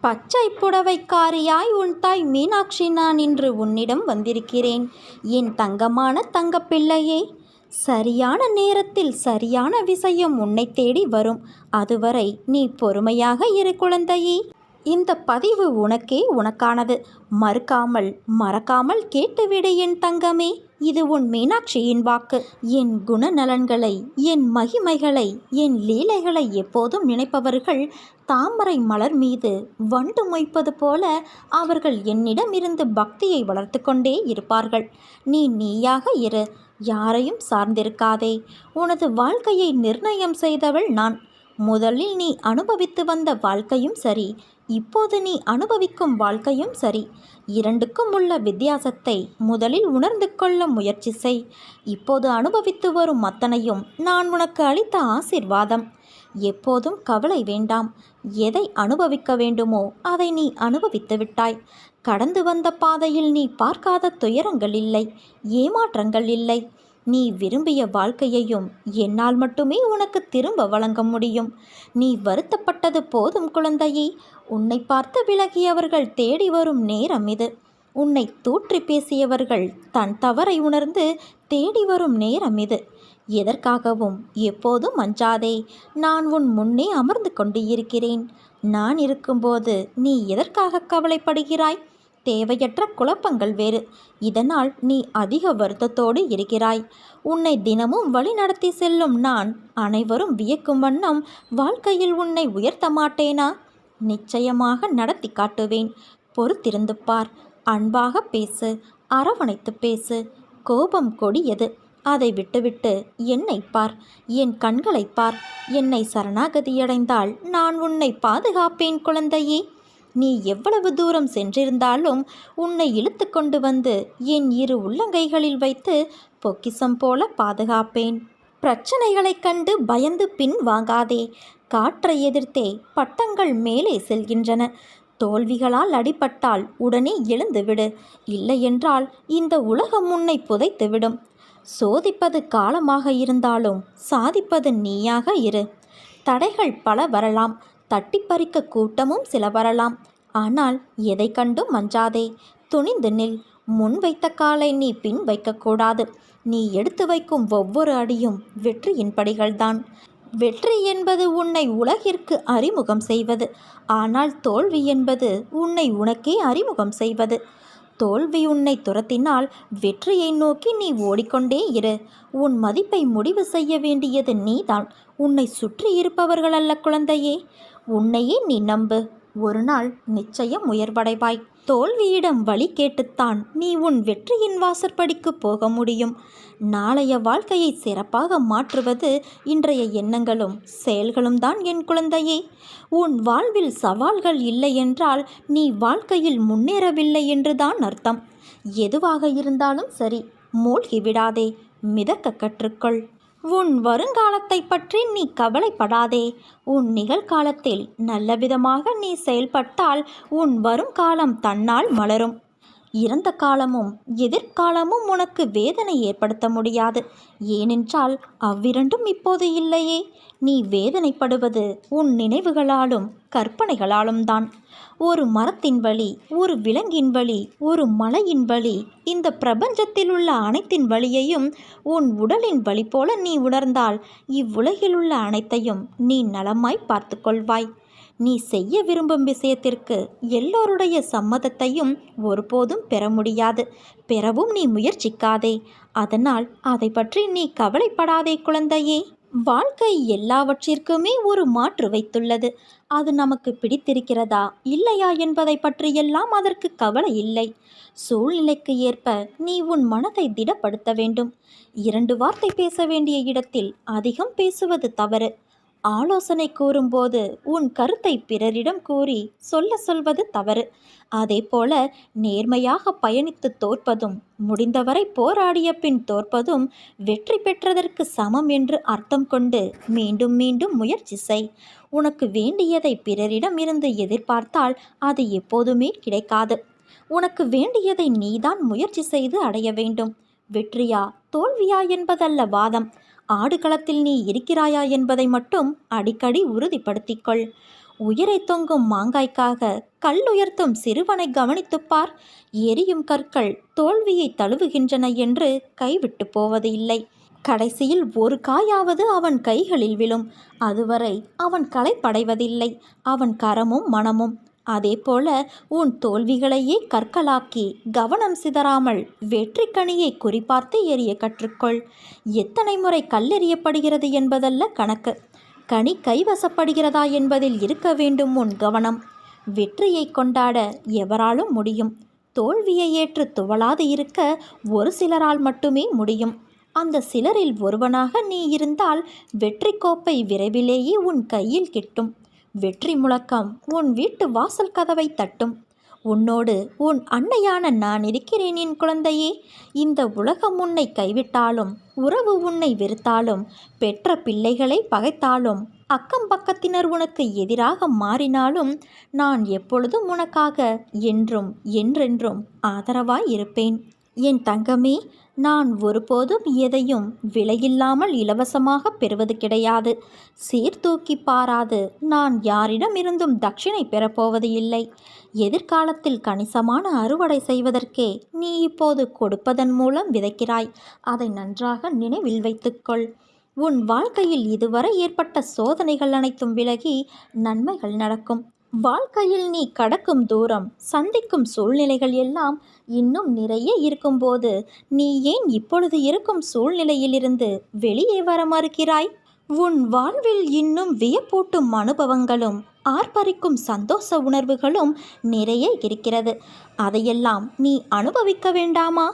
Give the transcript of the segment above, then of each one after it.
பச்சை புடவைக்காரியாய் உன் தாய் மீனாட்சி நான் இன்று உன்னிடம் வந்திருக்கிறேன். என் தங்கமான தங்கப்பிள்ளையே சரியான நேரத்தில் சரியான விஷயம் உன்னை தேடி வரும். அதுவரை நீ பொறுமையாக இரு குழந்தையே. இந்த பதிவு உனக்கே உனக்கானது. மறுக்காமல் மறக்காமல் கேட்டுவிடு என் தங்கமே. இது உன் மீனாட்சியின் வாக்கு. என் குணநலன்களை என் மகிமைகளை என் லீலைகளை எப்போதும் நினைப்பவர்கள் தாமரை மலர் மீது வண்டு மொய்ப்பது போல அவர்கள் என்னிடமிருந்து பக்தியை வளர்த்து கொண்டே இருப்பார்கள். நீ நீயாக இரு. யாரையும் சார்ந்திருக்காதே. உனது வாழ்க்கையை நிர்ணயம் செய்தவள் நான். முதலில் நீ அனுபவித்து வந்த வாழ்க்கையும் சரி. இப்போது நீ அனுபவிக்கும் வாழ்க்கையும் சரி. இரண்டுக்கும் உள்ள வித்தியாசத்தை முதலில் உணர்ந்து கொள்ள முயற்சி செய். இப்போது அனுபவித்து வரும் அத்தனையும் நான் உனக்கு அளித்த ஆசிர்வாதம். எப்போதும் கவலை வேண்டாம். எதை அனுபவிக்க வேண்டுமோ அதை நீ அனுபவித்து விட்டாய். கடந்து வந்த பாதையில் நீ பார்க்காத துயரங்கள் இல்லை ஏமாற்றங்கள் இல்லை. நீ விரும்பிய வாழ்க்கையையும் என்னால் மட்டுமே உனக்கு திரும்ப வழங்க முடியும். நீ வருத்தப்பட்டது போதும் குழந்தையே. உன்னை பார்த்து விலகியவர்கள் தேடி வரும் நேரம் இது. உன்னை தூற்றி பேசியவர்கள் தன் தவறை உணர்ந்து தேடி வரும் நேரம் இது. எதற்காகவும் எப்போதும் அஞ்சாதே. நான் உன் முன்னே அமர்ந்து கொண்டு இருக்கிறேன். நான் இருக்கும்போது நீ எதற்காக கவலைப்படுகிறாய்? தேவையற்ற குழப்பங்கள் வேறு. இதனால் நீ அதிக வருத்தத்தோடு இருக்கிறாய். உன்னை தினமும் வழி நடத்தி செல்லும் நான் அனைவரும் வியக்கும் வண்ணம் வாழ்க்கையில் உன்னை உயர்த்த மாட்டேனா? நிச்சயமாக நடத்தி காட்டுவேன். பொறுத்திருந்து பார். அன்பாக பேசு. அரவணைத்து பேசு. கோபம் கொடியது. அதை விட்டுவிட்டு என்னை பார். என் கண்களை பார். என்னை சரணாகதியடைந்தால் நான் உன்னை பாதுகாப்பேன் குழந்தையே. நீ எவ்வளவு தூரம் சென்றிருந்தாலும் உன்னை இழுத்து கொண்டு வந்து என் இரு உள்ளங்கைகளில் வைத்து பொக்கிசம் போல பாதுகாப்பேன். பிரச்சனைகளைக் கண்டு பயந்து பின் வாங்காதே. காற்றை எதிர்த்தே பட்டங்கள் மேலே செல்கின்றன. தோல்விகளால் அடிபட்டால் உடனே எழுந்துவிடு. இல்லையென்றால் இந்த உலகம் உன்னை புதைத்துவிடும். சோதிப்பது காலமாக இருந்தாலும் சாதிப்பது நீயாக இரு. தடைகள் பல வரலாம். தட்டி பறிக்க கூட்டமும் சில வரலாம் ஆனால் எதை கண்டும் மஞ்சாதே. துணிந்து நில். முன் வைத்த காலை நீ பின் வைக்கக்கூடாது நீ எடுத்து வைக்கும் ஒவ்வொரு அடியும் வெற்றியின் படிகள்தான். வெற்றி என்பது உன்னை உலகிற்கு அறிமுகம் செய்வது. ஆனால் தோல்வி என்பது உன்னை உனக்கே அறிமுகம் செய்வது. தோல்வி உன்னை துரத்தினால் வெற்றியை நோக்கி நீ ஓடிக்கொண்டே இரு. உன் மதிப்பை முடிவு செய்ய வேண்டியது நீதான். உன்னை சுற்றி இருப்பவர்கள் அல்ல குழந்தையே. உன்னையே நீ நம்பு. ஒரு நாள் நிச்சயம் உயர்வடைவாய். தோல்வியிடம் வழி கேட்டுத்தான் நீ உன் வெற்றியின் வாசற்படிக்கு போக முடியும். நாளைய வாழ்க்கையை சிறப்பாக மாற்றுவது இன்றைய எண்ணங்களும் செயல்களும் தான் என் குழந்தையே. உன் வாழ்வில் சவால்கள் இல்லை என்றால் நீ வாழ்க்கையில் முன்னேறவில்லை என்றுதான் அர்த்தம். எதுவாக இருந்தாலும் சரி மூழ்கி விடாதே மிதக்க கற்றுக்கொள். உன் வருங்காலத்தை பற்றி நீ கவலைப்படாதே. உன் நிகழ்காலத்தில் நல்லவிதமாக நீ செயல்பட்டால் உன் வருங்காலம் தன்னால் மலரும். இறந்த காலமும் எதிர்காலமும் உனக்கு வேதனை ஏற்படுத்த முடியாது. ஏனென்றால் அவ்விரண்டும் இப்போது இல்லையே. நீ வேதனைப்படுவது உன் நினைவுகளாலும் கற்பனைகளாலும் தான். ஒரு மரத்தின் வழி ஒரு விலங்கின் வழி ஒரு மலையின் வழி இந்த பிரபஞ்சத்தில் உள்ள அனைத்தின் வழியையும் உன் உடலின் வழி போல நீ உணர்ந்தால் இவ்வுலகில் உள்ள அனைத்தையும் நீ நலமாய் பார்த்து கொள்வாய். நீ செய்ய விரும்பும் விஷயத்திற்கு எல்லோருடைய சம்மதத்தையும் ஒருபோதும் பெற முடியாது. பெறவும் நீ முயற்சிக்காதே. அதனால் அதை பற்றி நீ கவலைப்படாதே குழந்தையே. வாழ்க்கை எல்லாவற்றிற்குமே ஒரு மாற்று வைத்துள்ளது. அது நமக்கு பிடித்திருக்கிறதா இல்லையா என்பதை பற்றியெல்லாம் அதற்கு கவலை இல்லை. சூழ்நிலைக்கு ஏற்ப நீ உன் மனதை திடப்படுத்த வேண்டும். இரண்டு வார்த்தை பேச வேண்டிய இடத்தில் அதிகம் பேசுவது தவறு. ஆலோசனை கூறும்போது உன் கருத்தை பிறரிடம் கூறி சொல்ல சொல்வது தவறு. அதேபோல நேர்மையாக பயணித்து தோற்பதும் முடிந்தவரை போராடிய பின் தோற்பதும் வெற்றி பெற்றதற்கு சமம் என்று அர்த்தம் கொண்டு மீண்டும் மீண்டும் முயற்சி செய். உனக்கு வேண்டியதை பிறரிடம் இருந்து எதிர்பார்த்தால் அது எப்போதுமே கிடைக்காது. உனக்கு வேண்டியதை நீதான் முயற்சி செய்து அடைய வேண்டும். வெற்றியா தோல்வியா என்பதல்ல வாதம். ஆடுகளத்தில் நீ இருக்கிறாயா என்பதை மட்டும் அடிக்கடி உறுதிப்படுத்திக்கொள். உயிரை தொங்கும் மாங்காய்க்காக கல் உயர்த்தும் சிறுவனை கவனித்துப்பார் எரியும் கற்கள் தோல்வியை தழுவுகின்றன என்று கைவிட்டு போவது இல்லை. கடைசியில் ஒரு காயாவது அவன் கைகளில் விழும். அதுவரை அவன் களைப்படைவதில்லை. அவன் கரமும் மனமும் அதேபோல உன் தோல்விகளையே கற்களாக்கி கவனம் சிதறாமல் வெற்றி கணியை குறிப்பார்த்து எறிய கற்றுக்கொள். எத்தனை முறை கல்லெறியப்படுகிறது என்பதல்ல கணக்கு. கனி கைவசப்படுகிறதா என்பதில் இருக்க வேண்டும் உன் கவனம். வெற்றியை கொண்டாட எவராலும் முடியும். தோல்வியை ஏற்று துவளாது இருக்க ஒரு சிலரால் மட்டுமே முடியும். அந்த சிலரில் ஒருவனாக நீ இருந்தால் வெற்றி கோப்பை விரைவிலேயே உன் கையில் கிட்டும். வெற்றி முழக்கம். உன் வீட்டு வாசல் கதவை தட்டும். உன்னோடு உன் அன்னையான நான் இருக்கிறேன் என் குழந்தையே. இந்த உலகம் உன்னை கைவிட்டாலும் உறவு உன்னை வெறுத்தாலும் பெற்ற பிள்ளைகளை பகைத்தாலும் அக்கம் பக்கத்தினர் உனக்கு எதிராக மாறினாலும் நான் எப்பொழுதும் உனக்காக என்றும் என்றென்றும் ஆதரவாய் இருப்பேன். என் தங்கமே நான் ஒருபோதும் எதையும் விலையில்லாமல் இலவசமாக பெறுவது கிடையாது. சீர்தூக்கி பாராது. நான் யாரிடமிருந்தும் தட்சிணை பெறப்போவது இல்லை. எதிர்காலத்தில் கணிசமான அறுவடை செய்வதற்கே நீ இப்போது கொடுப்பதன் மூலம் விதைக்கிறாய். அதை நன்றாக நினைவில் வைத்துக்கொள். உன் வாழ்க்கையில் இதுவரை ஏற்பட்ட சோதனைகள் அனைத்தும் விலகி நன்மைகள் நடக்கும். வாழ்க்கையில் நீ கடக்கும் தூரம் சந்திக்கும் சூழ்நிலைகள் எல்லாம் இன்னும் நிறைய இருக்கும்போது நீ ஏன் இப்பொழுது இருக்கும் சூழ்நிலையிலிருந்து வெளியே வர மறுக்கிறாய் உன் வாழ்வில் இன்னும் வியப்பூட்டும் அனுபவங்களும் ஆர்ப்பரிக்கும் சந்தோஷ உணர்வுகளும் நிறைய இருக்கிறது. அதையெல்லாம் நீ அனுபவிக்க வேண்டாமா?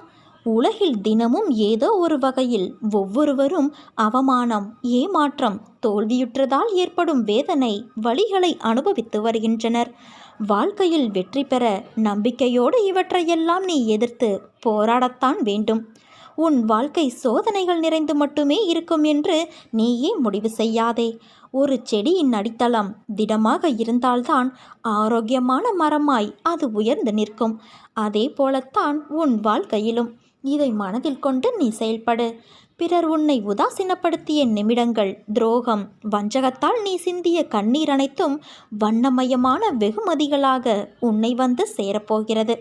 உலகில் தினமும் ஏதோ ஒரு வகையில் ஒவ்வொருவரும் அவமானம் ஏமாற்றம் தோல்வியுற்றதால் ஏற்படும் வேதனை வழிகளை அனுபவித்து வருகின்றனர். வாழ்க்கையில் வெற்றி பெற நம்பிக்கையோடு இவற்றையெல்லாம் நீ எதிர்த்து போராடத்தான் வேண்டும். உன் வாழ்க்கை சோதனைகள் நிறைந்து மட்டுமே இருக்கும் என்று நீயே முடிவு செய்யாதே. ஒரு செடியின் அடித்தளம் திடமாக இருந்தால்தான் ஆரோக்கியமான மரமாய் அது உயர்ந்து நிற்கும். அதே போலத்தான் உன் வாழ்க்கையிலும் இதை மனதில் கொண்டு நீ செயல்படு. பிறர் உன்னை உதாசீனப்படுத்திய நிமிடங்கள் துரோகம் வஞ்சகத்தால் நீ சிந்திய கண்ணீர் அனைத்தும் வண்ணமயமான வெகுமதிகளாக உன்னை வந்து சேரப்போகிறது.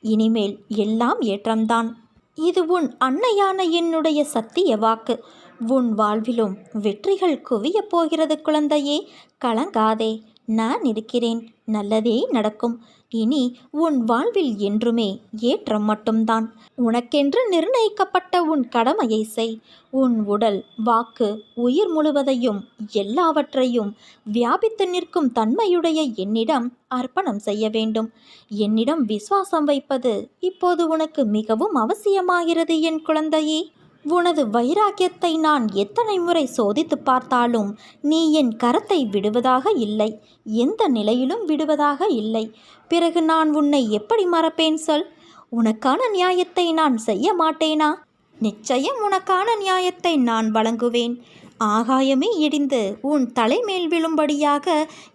இனிமேல் எல்லாம் ஏற்றம்தான். இது உன் அன்னையான என்னுடைய சத்திய வாக்கு. உன் வாழ்விலும் வெற்றிகள் குவியப் போகிறது குழந்தையே. கலங்காதே. நான் இருக்கிறேன். நல்லதே நடக்கும். இனி உன் வாழ்வில் என்றுமே ஏற்றம் மட்டும்தான். உனக்கென்று நிர்ணயிக்கப்பட்ட உன் கடமையை செய். உன் உடல் வாக்கு உயிர் முழுவதையும் எல்லாவற்றையும் வியாபித்து நிற்கும் தன்மையுடைய என்னிடம் அர்ப்பணம் செய்ய வேண்டும். என்னிடம் விசுவாசம் வைப்பது இப்போது உனக்கு மிகவும் அவசியமாகிறது என் குழந்தையே. உனது வைராக்கியத்தை நான் எத்தனை முறை சோதித்து பார்த்தாலும் நீ என் கரத்தை விடுவதாக இல்லை. எந்த நிலையிலும் விடுவதாக இல்லை. பிறகு நான் உன்னை எப்படி மறப்பேன் சொல்? உனக்கான நியாயத்தை நான் செய்ய மாட்டேனா? நிச்சயம் உனக்கான நியாயத்தை நான் வழங்குவேன். ஆகாயமே இடிந்து உன் தலைமேல் விழும்படியாக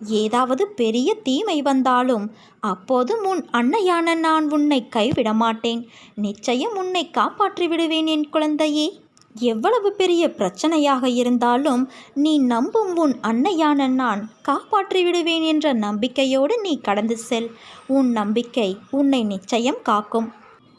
ஏதாவது பெரிய தீமை வந்தாலும் அப்போதும் உன் அன்னையான நான் உன்னை கைவிட மாட்டேன் நிச்சயம் உன்னை காப்பாற்றி விடுவேன் என் குழந்தையே. எவ்வளவு பெரிய பிரச்சனையாக இருந்தாலும் நீ நம்பும் உன் அன்னையான நான் காப்பாற்றி விடுவேன் என்ற நம்பிக்கையோடு நீ கடந்து செல். உன் நம்பிக்கை உன்னை நிச்சயம் காக்கும்.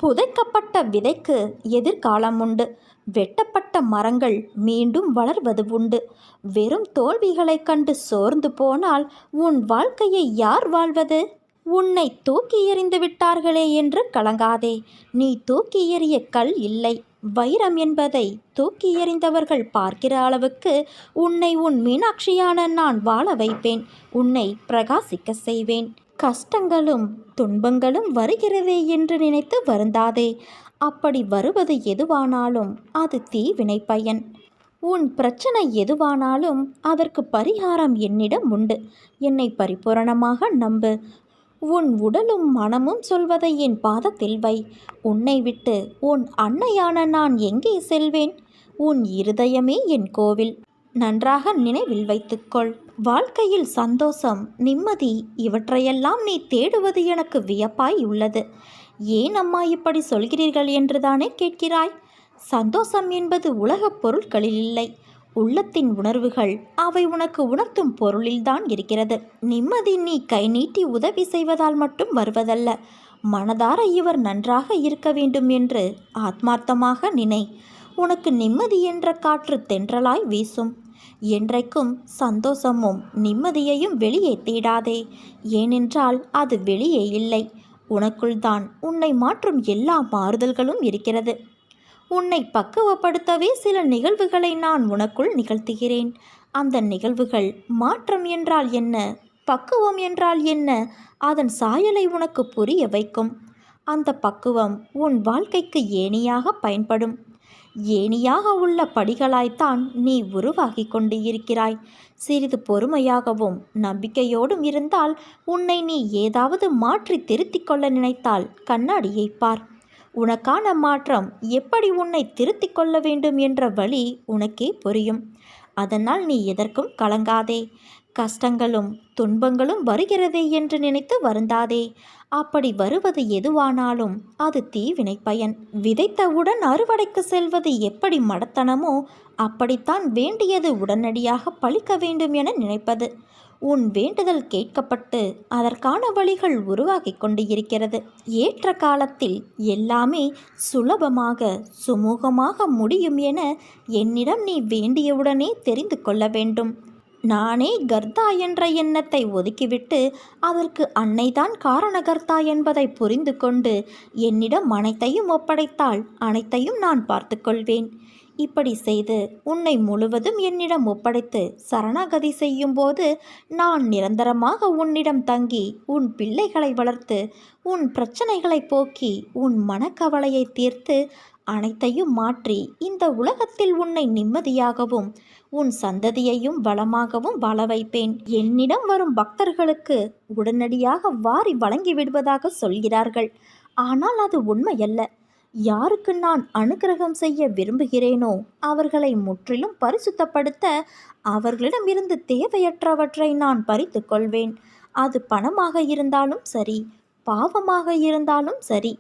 புதைக்கப்பட்ட விதைக்கு எதிர்காலம் உண்டு. வெட்டப்பட்ட மரங்கள் மீண்டும் வளர்வது உண்டு. வெறும் தோல்விகளைக் கண்டு சோர்ந்து போனால் உன் வாழ்க்கையை யார் வாழ்வது? உன்னை தூக்கி எறிந்து விட்டார்களே என்று கலங்காதே. நீ தூக்கி எறிய கல் இல்லை. வைரம் என்பதை தூக்கி எறிந்தவர்கள் பார்க்கிற அளவுக்கு உன்னை உன் மீனாட்சியான நான் வாழ வைப்பேன். உன்னை பிரகாசிக்க செய்வேன். கஷ்டங்களும் துன்பங்களும் வருகிறதே என்று நினைத்து வருந்தாதே. அப்படி வருவது எதுவானாலும் அது தீவினை பயன். உன் பிரச்சனை எதுவானாலும் அதற்கு பரிகாரம் என்னிடம் உண்டு. என்னை பரிபூரணமாக நம்பு. உன் உடலும் மனமும் சொல்வதை என் பாதத்தில் வை. உன்னை விட்டு உன் அன்னையான நான் எங்கே செல்வேன்? உன் இருதயமே என் கோவில். நன்றாக நினைவில் வைத்துக்கொள். வாழ்க்கையில் சந்தோஷம் நிம்மதி இவற்றையெல்லாம் நீ தேடுவது எனக்கு வியப்பாய் உள்ளது. ஏன் அம்மா இப்படி சொல்கிறீர்கள் என்றுதானே கேட்கிறாய்? சந்தோஷம் என்பது உலகப் பொருட்களில் இல்லை. உள்ளத்தின் உணர்வுகள் அவை உனக்கு உணர்த்தும் பொருளில்தான் இருக்கிறது. நிம்மதி நீ கை நீட்டி உதவி செய்வதால் மட்டும் வருவதல்ல. மனதார இவர் நன்றாக இருக்க வேண்டும் என்று ஆத்மார்த்தமாக நினை. உனக்கு நிம்மதி என்ற காற்று தென்றலாய் வீசும். என்றைக்கும் சந்தோஷமும் நிம்மதியையும் வெளியே தேடாதே. ஏனென்றால் அது வெளியே இல்லை. உனக்குள்தான் உன்னை மாற்றும் எல்லா மாறுதல்களும் இருக்கிறது. உன்னை பக்குவப்படுத்தவே சில நிகழ்வுகளை நான் உனக்குள் நிகழ்த்துகிறேன். அந்த நிகழ்வுகள் மாற்றம் என்றால் என்ன? பக்குவம் என்றால் என்ன? அதன் சாயலை உனக்கு புரிய வைக்கும். அந்த பக்குவம் உன் வாழ்க்கைக்கு ஏணியாக பயன்படும். ஏணியாக உள்ள படிகளாய்த்தான் நீ உருவாகி கொண்டு இருக்கிறாய் சிறிது பொறுமையாகவும் நம்பிக்கையோடும் இருந்தால் உன்னை நீ ஏதாவது மாற்றி திருத்திக் கொள்ள நினைத்தால் கண்ணாடியை பார். உனக்கான மாற்றம் எப்படி உன்னை திருத்திக் கொள்ள வேண்டும் என்ற வழி உனக்கே புரியும். அதனால் நீ எதற்கும் கலங்காதே. கஷ்டங்களும் துன்பங்களும் வருகிறதே என்று நினைத்து வருந்தாதே. அப்படி வருவது எதுவானாலும் அது தீவினை பயன். விதைத்தவுடன் அறுவடைக்கு செல்வது எப்படி மடத்தனமோ அப்படித்தான் வேண்டியது உடனடியாக பழிக்க வேண்டும் என நினைப்பது. உன் வேண்டுதல் கேட்கப்பட்டு அதற்கான வழிகள் உருவாகி கொண்டு இருக்கிறது ஏற்ற காலத்தில் எல்லாமே சுலபமாக சுமூகமாக முடியும் என என்னிடம் நீ வேண்டியவுடனே தெரிந்து கொள்ள வேண்டும். நானே கர்த்தா என்ற எண்ணத்தை ஒதுக்கிவிட்டு அதற்கு அன்னைதான் காரணகர்த்தா என்பதை புரிந்து கொண்டு என்னிடம் அனைத்தையும் ஒப்படைத்தால் அனைத்தையும் நான் பார்த்துக்கொள்வேன் இப்படி செய்து உன்னை முழுவதும் என்னிடம் ஒப்படைத்து சரணாகதி செய்யும்போது நான் நிரந்தரமாக உன்னிடம் தங்கி உன் பிள்ளைகளை வளர்த்து உன் பிரச்சனைகளை போக்கி உன் மனக்கவலையை தீர்த்து அனைத்தையும் மாற்றி இந்த உலகத்தில் உன்னை நிம்மதியாகவும் உன் சந்ததியையும் வளமாகவும் வாழ வைப்பேன். என்னிடம் வரும் பக்தர்களுக்கு உடனடியாக வாரி வழங்கி விடுவதாக சொல்கிறார்கள். ஆனால் அது உண்மையல்ல. யாருக்கு நான் அனுக்கிரகம் செய்ய விரும்புகிறேனோ அவர்களை முற்றிலும் பரிசுத்தப்படுத்த அவர்களிடமிருந்து தேவையற்றவற்றை நான் பறித்து கொள்வேன். அது பணமாக இருந்தாலும் சரி பாவமாக இருந்தாலும் சரி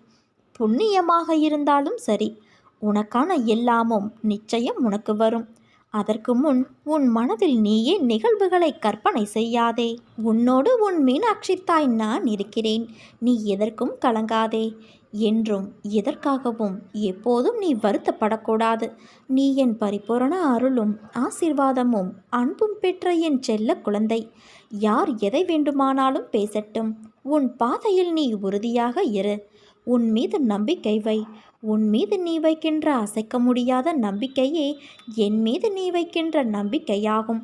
புண்ணியமாக இருந்தாலும் சரி உனக்கான எல்லாமும் நிச்சயம் உனக்கு வரும். அதற்கு முன் உன் மனதில் நீயே நிகழ்வுகளை கற்பனை செய்யாதே. உன்னோடு உன் மீனாட்சி தாய் நான் இருக்கிறேன். நீ எதற்கும் கலங்காதே. என்றும் எதற்காகவும் எப்போதும் நீ வருத்தப்படக்கூடாது. நீ என் பரிபூரண அருளும் ஆசிர்வாதமும் அன்பும் பெற்ற என் செல்ல குழந்தை. யார் எதை வேண்டுமானாலும் பேசட்டும். உன் பாதையில் நீ உறுதியாக இரு. உன் மீது நம்பிக்கை வை. உன் மீது நீ வைக்கின்ற அசைக்க முடியாத நம்பிக்கையே என் மீது நீ வைக்கின்ற நம்பிக்கையாகும்.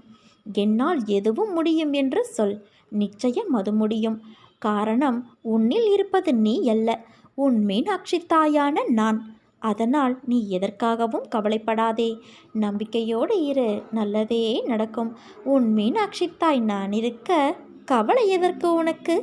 என்னால் எதுவும் முடியும் என்று சொல். நிச்சயம் அது முடியும். காரணம் உன்னில் இருப்பது நீ அல்ல. உன் மீனாட்சி தாயான நான். அதனால் நீ எதற்காகவும் கவலைப்படாதே. நம்பிக்கையோடு இரு. நல்லதே நடக்கும். உன் மீனாட்சி தாய் நான் இருக்க கவலை எதற்கு உனக்கு?